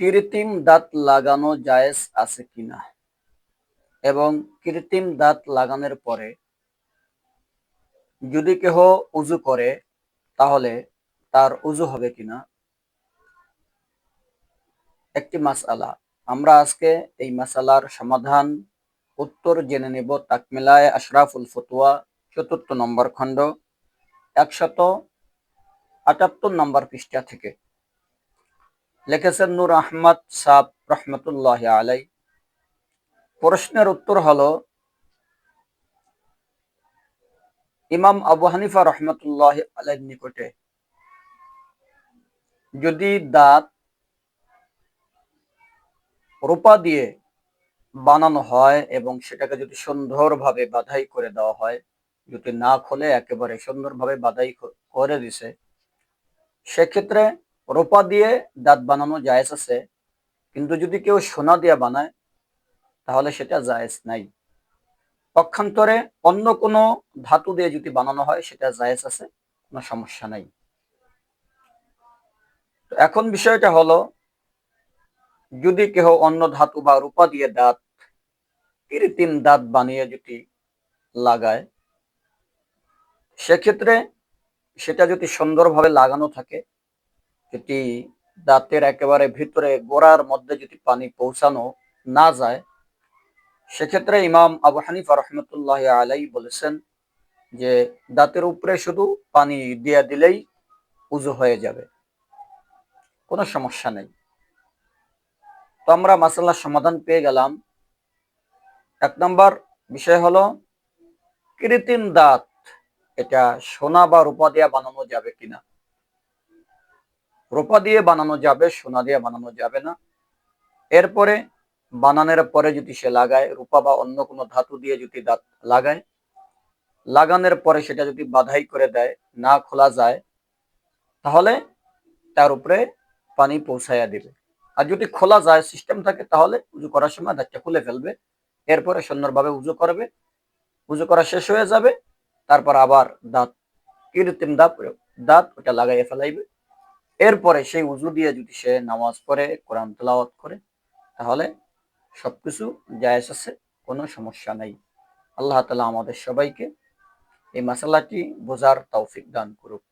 কৃত্রিম দাঁত লাগানো জায়েজ আছে কিনা? এবং কৃত্রিম দাঁত লাগানোর পরে যদি কেহ উজু করে, তাহলে তার উজু হবে কিনা? একটি মাসালা। আমরা আজকে এই মাসালার সমাধান, উত্তর জেনে নেব তাকমিলায় আশরাফুল ফতুয়া, চতুর্থ নম্বর খণ্ড, একশত আটাত্তর নম্বর পৃষ্ঠা থেকে। লিখেছেন নূর আহমদ সাব রহমতুল্লাহ আলাই প্রশ্নের উত্তর হল, ইমাম আবু হানিফা রহমতুল্লাহ আলাইর নিকটে যদি দাঁত রূপা দিয়ে বানানো হয় এবং সেটাকে যদি সুন্দরভাবে বাধাই করে দেওয়া হয়, যদি না খোলে একেবারে সুন্দরভাবে বাধাই করে দিছে, সেক্ষেত্রে রূপা দিয়ে দাঁত বানানো জায়েজ আছে, কিন্তু যদি কেউ সোনা দিয়ে বানায়, তাহলে সেটা জায়েজ নাই। পক্ষান্তরে অন্য কোনো ধাতু দিয়ে যদি বানানো হয়, সেটা জায়েজ আছে, কোনো সমস্যা নাই। এখন বিষয়টা হলো, যদি কেহ অন্য ধাতু বা রূপা দিয়ে দাঁত, কৃত্রিম দাঁত বানিয়ে যদি লাগায়, সেক্ষেত্রে সেটা যদি সুন্দরভাবে লাগানো থাকে যদি দাঁতের একেবারে ভিতরে গোড়ার মধ্যে যদি পানি পৌঁছানো না যায়, সেক্ষেত্রে ইমাম আবু হানিফা রহমতুল্লাহ আলাই বলেছেন যে দাঁতের উপরে শুধু পানি দিয়ে দিলেই উজু হয়ে যাবে। কোনো সমস্যা নেই। তো আমরা মাসাল্লার সমাধান পেয়ে গেলাম। এক নম্বর বিষয় হলো, কৃত্রিম দাঁত এটা সোনা বা রূপা দিয়া বানানো যাবে কিনা? রূপা দিয়ে বানানো যাবে, সোনা দিয়ে বানানো যাবে না। এরপরে বানানোর পরে যদি সে লাগায়, রূপা বা অন্য কোনো ধাতু দিয়ে যদি দাঁত লাগায়, লাগানোর পরে সেটা যদি বাধাই করে দেয়, না খোলা যায়, তাহলে তার উপরে পানি পৌঁছাইয়া দিবে। আর যদি খোলা যায় সিস্টেম থাকে, তাহলে উজু করার সময় দাঁতটা খুলে ফেলবে। এরপরে সুন্দরভাবে উজু করবে। উজু করা শেষ হয়ে যাবে। তারপর আবার দাঁত, কৃত্রিম দাঁত দাঁত ওটা লাগাইয়া ফেলাইবে। এরপরে সেই উজু দিয়ে যদি সে নামাজ পড়ে, কোরআন তেলাওয়াত করে, তাহলে সবকিছু জায়েজ আছে, কোনো সমস্যা নেই। আল্লাহ তালা আমাদের সবাইকে এই মশালাটি বোঝার তৌফিক দান করুক।